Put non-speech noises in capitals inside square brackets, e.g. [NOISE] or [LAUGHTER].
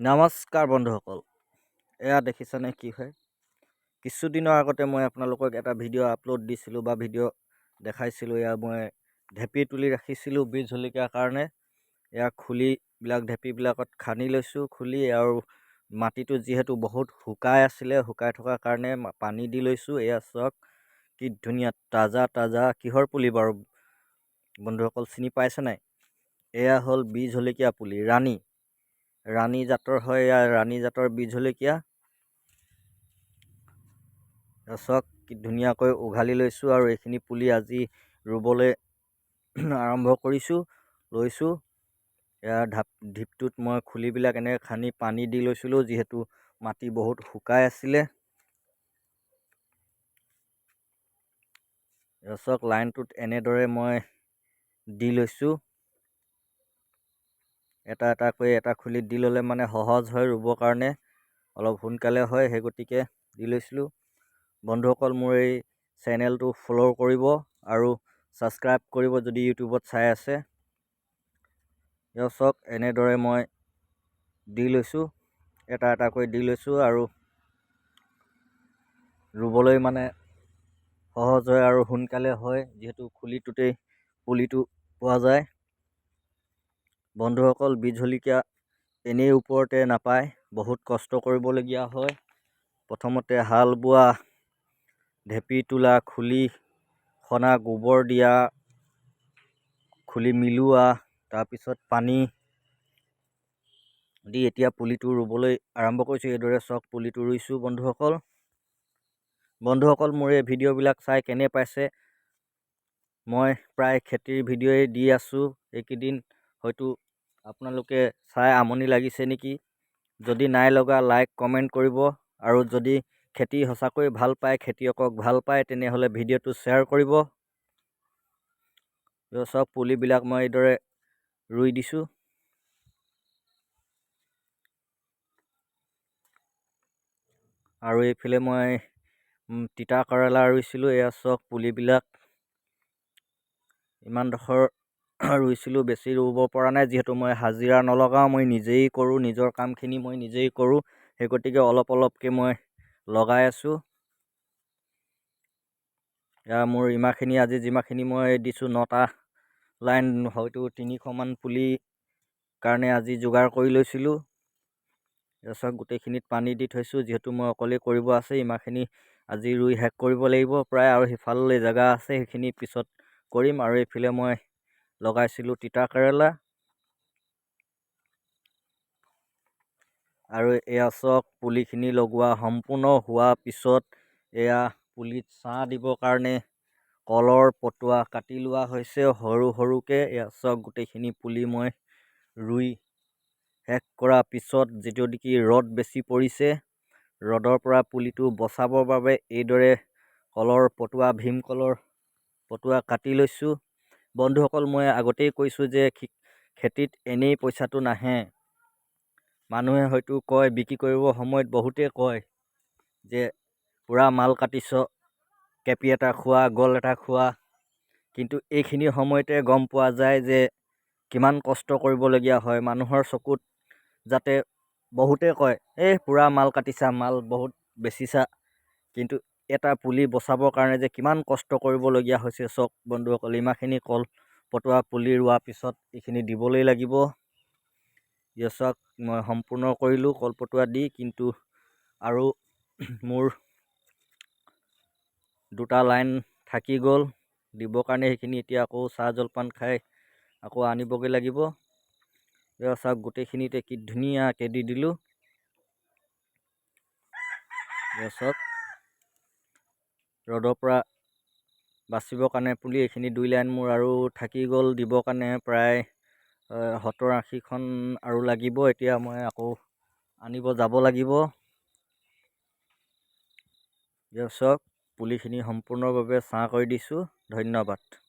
নমস্কাৰ বন্ধুসকল। এয়া দেখিছেনে কি হয়? কিছুদিনৰ আগতে মই আপোনালোকক এটা ভিডিঅ' আপলোড দিছিলোঁ বা ভিডিঅ' দেখাইছিলোঁ। এয়া মই ঢেপী তুলি ৰাখিছিলোঁ বীজ জলকীয়াৰ কাৰণে। এয়া খুলিবিলাক ঢেপীবিলাকত খান্দি লৈছোঁ খুলি আৰু মাটিটো যিহেতু বহুত শুকাই আছিলে শুকাই থকাৰ কাৰণে পানী দি লৈছোঁ। এয়া চাওক কি ধুনীয়া তাজা তাজা কিহৰ পুলি বাৰু বন্ধুসকল চিনি পাইছে নাই? এয়া হ'ল বীজ জলকীয়া পুলি ৰাণী। ৰাণী জাতৰ হয় এয়া ৰাণী জাতৰ বীজ জলকীয়া চাওক ধুনীয়াকৈ উঘালি লৈছোঁ আৰু এইখিনি পুলি আজি ৰুবলৈ [CLEARS THROAT] আৰম্ভ কৰিছোঁ লৈছোঁ। এয়া ঢাপ ঢিপটোত মই খুলিবিলাক এনেকৈ খান্দি পানী দি লৈছিলোঁ যিহেতু মাটি বহুত শুকাই আছিলে। চাওক লাইনটোত এনেদৰে মই দি লৈছোঁ। এটা এটাকৈ এটা খুলিত দি ল'লে মানে সহজ হয় ৰুবৰ কাৰণে। অলপ সোনকালে হয় সেই গতিকে দি লৈছিলোঁ। বন্ধুসকল মোৰ এই চেনেলটো ফ'ল' কৰিব আৰু ছাবস্ক্ৰাইব কৰিব যদি ইউটিউবত চাই আছে। চাওক এনেদৰে মই দি লৈছোঁ এটা এটাকৈ দি লৈছোঁ আৰু ৰুবলৈ মানে সহজ হয় আৰু সোনকালে হয় যিহেতু খুলিটোতেই পুলিটো পোৱা যায়। বন্ধুসকল বীজ জলকীয়া এনেই ওপৰতে নাপায়। বহুত কষ্ট কৰিবলগীয়া হয়। প্ৰথমতে হাল বোৱা ঢেপী তোলা খুলি সনা গোবৰ দিয়া খুলি মিলোৱা তাৰপিছত পানী দি এতিয়া পুলিটো ৰুবলৈ আৰম্ভ কৰিছোঁ। এইদৰে চক পুলিটো ৰুইছোঁ বন্ধুসকল। বন্ধুসকল মোৰ এই ভিডিঅ'বিলাক চাই কেনে পাইছে? মই প্ৰায় খেতিৰ ভিডিঅ'ই দি আছোঁ। এইকেইদিন হয়তো আপোনালোকে চাই আমনি লাগিছে নেকি? যদি নাই লগা লাইক কমেণ্ট কৰিব। আৰু যদি খেতি সঁচাকৈ ভাল পায় খেতিয়কক ভাল পায় তেনেহ'লে ভিডিঅ'টো শ্বেয়াৰ কৰিব। চব পুলিবিলাক মই এইদৰে ৰুই দিছোঁ। আৰু এইফালে মই তিতা কেৰেলা ৰুইছিলোঁ। এয়া চক পুলিবিলাক। ইমানডোখৰ ৰুইছিলোঁ বেছি ৰুব পৰা নাই। যিহেতু মই হাজিৰা নলগাওঁ মই নিজেই কৰোঁ নিজৰ কামখিনি মই নিজেই কৰোঁ। সেই গতিকে অলপ অলপকৈ মই লগাই আছোঁ। এয়া মোৰ ইমানখিনি আজি যিমানখিনি মই দিছোঁ নটা লাইন হয়তো তিনিশমান পুলি কাৰণে আজি যোগাৰ কৰি লৈছিলোঁ। তাৰপিছত গোটেইখিনিত পানী দি থৈছোঁ যিহেতু মই অকলেই কৰিব আছে ইমানখিনি আজি ৰুই শেষ কৰিব লাগিব। প্ৰায় আৰু সিফাললৈ জেগা আছে সেইখিনি পিছত কৰিম আৰু এইফালে মই লগাইছিলোঁ তিতা কেৰেলা। আৰু এয়া চক পুলিখিনি লগোৱা সম্পূৰ্ণ হোৱা পিছত এয়া পুলিত ছাঁ দিবৰ কাৰণে কলৰ পটুৱা কাটি লোৱা হৈছে। সৰু সৰুকৈ এয়া চক গোটেইখিনি পুলি মই ৰুই শেষ কৰাৰ পিছত যিটো নেকি ৰ'দ বেছি পৰিছে ৰ'দৰ পৰা পুলিটো বচাবৰ বাবে এইদৰে কলৰ পটুৱা ভীমকলৰ পটুৱা কাটি লৈছোঁ। বন্ধুসকল মই আগতেই কৈছোঁ যে খেতিত এনেই পইচাটো নাহে। মানুহে হয়তো কয় বিক্ৰী কৰিবৰ সময়ত বহুতেই কয় যে পূৰা মাল কাটিছ কেপি এটা খোৱা গল এটা খোৱা। কিন্তু এইখিনি সময়তে গম পোৱা যায় যে কিমান কষ্ট কৰিবলগীয়া হয়। মানুহৰ চকুত যাতে বহুতে কয় এই পূৰা মাল কাটিছা মাল বহুত বেচিছা। কিন্তু এটা পুলি বচাবৰ কাৰণে যে কিমান কষ্ট কৰিবলগীয়া হৈছে চক বন্ধুসকল ইমানখিনি কল পুলি ৰোৱাৰ পিছত এইখিনি দিবলৈ লাগিব। চাওক মই সম্পূৰ্ণ কৰিলোঁ কলপটুৱা দি কিন্তু আৰু মোৰ দুটা লাইন থাকি গ'ল। দিবৰ কাৰণে সেইখিনি এতিয়া আকৌ চাহ জলপান খাই আকৌ আনিবগৈ লাগিব। চাওক গোটেইখিনিতে কি ধুনীয়াকৈ দি দিলোঁ। চাওক ৰ'দৰ পৰা বাচিবৰ কাৰণে পুলি এইখিনি দুই লাইন মোৰ আৰু থাকি গ'ল দিবৰ কাৰণে প্ৰায় সত্তৰ আশীখন আৰু লাগিব। এতিয়া মই আকৌ আনিব যাব লাগিব। চাওক পুলিখিনি সম্পূৰ্ণভাৱে ছাঁ কৰি দিছোঁ। ধন্যবাদ।